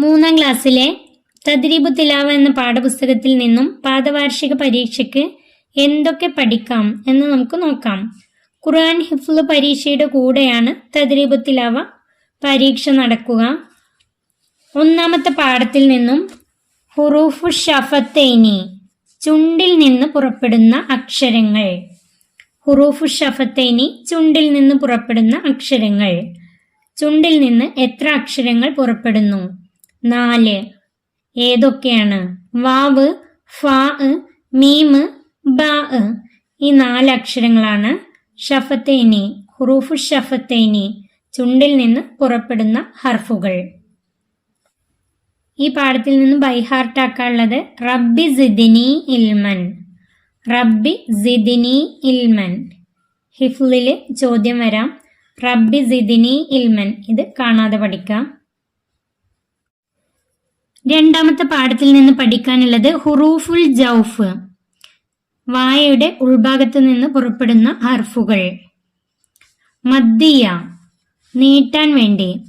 മൂന്നാം ക്ലാസ്സിലെ തദ്രീബു തിലാവ എന്ന പാഠപുസ്തകത്തിൽ നിന്നും പാദവാർഷിക പരീക്ഷയ്ക്ക് എന്തൊക്കെ പഠിക്കാം എന്ന് നമുക്ക് നോക്കാം. ഖുർആൻ ഹിഫ്ലു പരീക്ഷയുടെ കൂടെയാണ് തദ്രീബു തിലാവ പരീക്ഷ നടക്കുക. ഒന്നാമത്തെ പാഠത്തിൽ നിന്നും ഹുറൂഫു ഷഫത്തേനി ചുണ്ടിൽ നിന്ന് പുറപ്പെടുന്ന അക്ഷരങ്ങൾ. ഹുറൂഫു ഷഫത്തേനി ചുണ്ടിൽ നിന്ന് പുറപ്പെടുന്ന അക്ഷരങ്ങൾ. ചുണ്ടിൽ നിന്ന് എത്ര അക്ഷരങ്ങൾ പുറപ്പെടുന്നു? നാല്. ഏതൊക്കെയാണ്? വാവ് ഫാ മീമ് ബാ ഈ നാല് അക്ഷരങ്ങളാണ് ഷഫത്തേനി ഹുറൂഫു ഷഫത്തേനി ചുണ്ടിൽ നിന്ന് പുറപ്പെടുന്ന ഹർഫുകൾ. ഈ പാഠത്തിൽ നിന്ന് ബൈഹാർട്ടാക്കാനുള്ളത് റബ്ബി സിദിനി ഇൽമൻ. റബ്ബി സിദിനി ഇൽമൻ. ഹിഫ്ലിൽ ചോദ്യം വരാം. റബ്ബി സിദിനി ഇൽമൻ. ഇത് കാണാതെ പഠിക്കാം. രണ്ടാമത്തെ പാഠത്തിൽ നിന്ന് പഠിക്കാനുള്ളത് ഹുറൂഫുൽ ജൗഫ്. വായയുടെ ഉൾഭാഗത്ത് നിന്ന് പുറപ്പെടുന്ന ഹർഫുകൾ. മദ്ദിയ നീട്ടാൻ വേണ്ടി.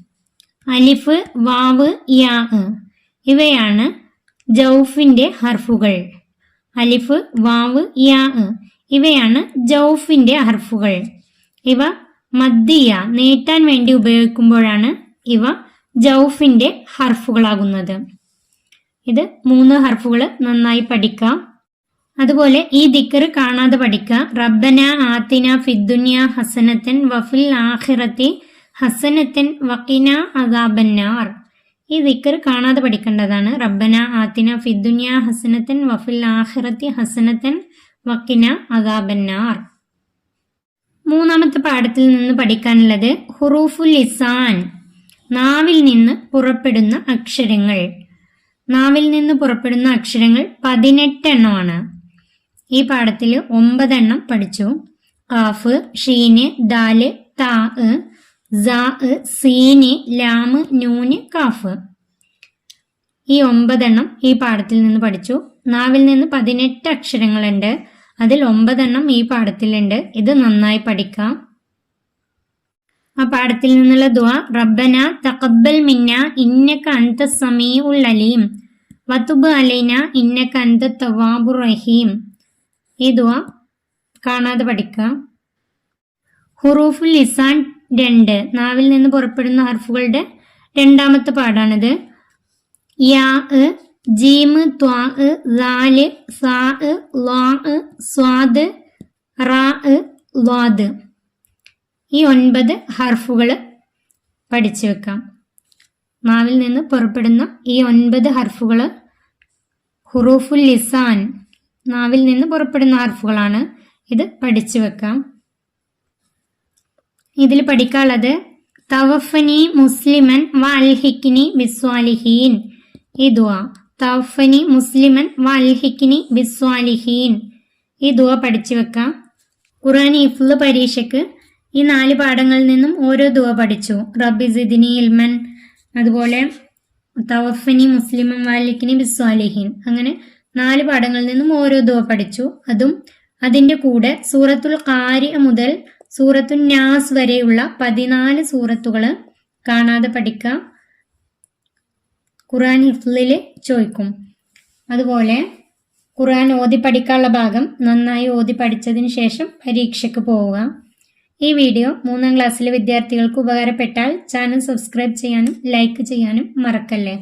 അലിഫ് വാവ് യാ ഇവയാണ് ജൗഫിന്റെ ഹർഫുകൾ. അലിഫ് വാവ് യാ ഇവയാണ് ജൗഫിന്റെ ഹർഫുകൾ. ഇവ മദ്ദിയ നീട്ടാൻ വേണ്ടി ഉപയോഗിക്കുമ്പോഴാണ് ഇവ ജൗഫിന്റെ ഹർഫുകളാകുന്നത്. ഇത് മൂന്ന് ഹർഫുകൾ നന്നായി പഠിക്കാം. അതുപോലെ ഈ ദിക്കർ കാണാതെ പഠിക്കുക റബ്ബന ആത്തിന ഫിദ്ദുന്യ ഹസനത്തൻ വഫിൽ ആഹിറത്തി ഹസനത്തൻ വക്കിന അദാബന്നാർ. ഈ ദിക്കർ കാണാതെ പഠിക്കേണ്ടതാണ്. റബ്ബന ആത്തിന ഫിദ്ദുന്യ ഹസനത്തൻ വഫിൽ ആഹിറത്തി ഹസനത്തൻ വക്കിന അദാബന്നാർ. മൂന്നാമത്തെ പാഠത്തിൽ നിന്ന് പഠിക്കാനുള്ളത് ഹുറൂഫുൽ ഇസാൻ നാവിൽ നിന്ന് പുറപ്പെടുന്ന അക്ഷരങ്ങൾ. നാവിൽ നിന്ന് പുറപ്പെടുന്ന അക്ഷരങ്ങൾ പതിനെട്ടെണ്ണമാണ്. ഈ പാഠത്തിൽ ഒമ്പതെണ്ണം പഠിച്ചു. കാഫ് ഷീന് ദാൽ താ സീന് ലാമ് നൂന് കാഫ്. ഈ ഒമ്പതെണ്ണം ഈ പാഠത്തിൽ നിന്ന് പഠിച്ചു. നാവിൽ നിന്ന് പതിനെട്ട് അക്ഷരങ്ങളുണ്ട്. അതിൽ ഒമ്പതെണ്ണം ഈ പാഠത്തിലുണ്ട്. ഇത് നന്നായി പഠിക്കാം. ആ പാഠത്തിൽ നിന്നുള്ള ദുവ റബ്ബന തഖബ്ബൽ മിന്ന ഇന്നക അന്ത സമീഉൽ അലീം. വതുബ് അലൈന ഇന്നക അന്ത തവാബു റഹീം. ഈ ദുവ കാണാതെ പഠിക്കാം ഹുറൂഫുൽ ലിസാൻ രണ്ട് നാവിൽ നിന്ന് പുറപ്പെടുന്ന ഹർഫുകളുടെ രണ്ടാമത്തെ പാടാണിത് യാ ജീമ് ത്വാ ലാൽ സാ ലാ സ്വാദ് റാ ലാദ്. ഈ ഒൻപത് ഹർഫുകൾ പഠിച്ചു വെക്കാം. നാവിൽ നിന്ന് പുറപ്പെടുന്ന ഈ ഒൻപത് ഹർഫുകൾ ഹുറൂഫുൽ ലിസാൻ നാവിൽ നിന്ന് പുറപ്പെടുന്ന ഹർഫുകളാണ്. ഇത് പഠിച്ചു വെക്കാം. ഇതിൽ പഠിക്കാനുള്ളത് തവഫനി മുസ്ലിമൻ വ അൽഹിക്കിനി ബിസ്വാലിഹീൻ. ഈ ദുവ തവഫനി മുസ്ലിമൻ വ അൽഹിക്കിനി ബിസ്വാലിഹീൻ. ഈ ദുവ പഠിച്ചു വെക്കാം. ഖുറാൻ ഇഫ്ല് പരീക്ഷയ്ക്ക് ഈ നാല് പാഠങ്ങളിൽ നിന്നും ഓരോ ദുവ പഠിച്ചു. റബ്ബി സിദിനി ഇൽമൻ അതുപോലെ തവഫനി മുസ്ലിമൻ വാലിക്കിനി ബിസ്വാലിഹീൻ. അങ്ങനെ നാല് പാഠങ്ങളിൽ നിന്നും ഓരോ ദുവ പഠിച്ചു. അതും അതിന്റെ കൂടെ സൂറത്തുൽ കാരി മുതൽ സൂറത്തുൽ നാസ് വരെയുള്ള പതിനാല് സൂറത്തുകൾ കാണാതെ പഠിക്കാം. ഖുറാൻ ഹിഫ്ലിൽ ചോദിക്കും. അതുപോലെ ഖുറാൻ ഓതി പഠിക്കാനുള്ള ഭാഗം നന്നായി ഓതി പഠിച്ചതിന് ശേഷം പരീക്ഷയ്ക്ക് പോവുക. ഈ വീഡിയോ മൂന്നാം ക്ലാസ്സിലെ വിദ്യാർത്ഥികൾക്ക് ഉപകാരപ്പെട്ടാൽ ചാനൽ സബ്സ്ക്രൈബ് ചെയ്യാനും ലൈക്ക് ചെയ്യാനും മറക്കല്ലേ?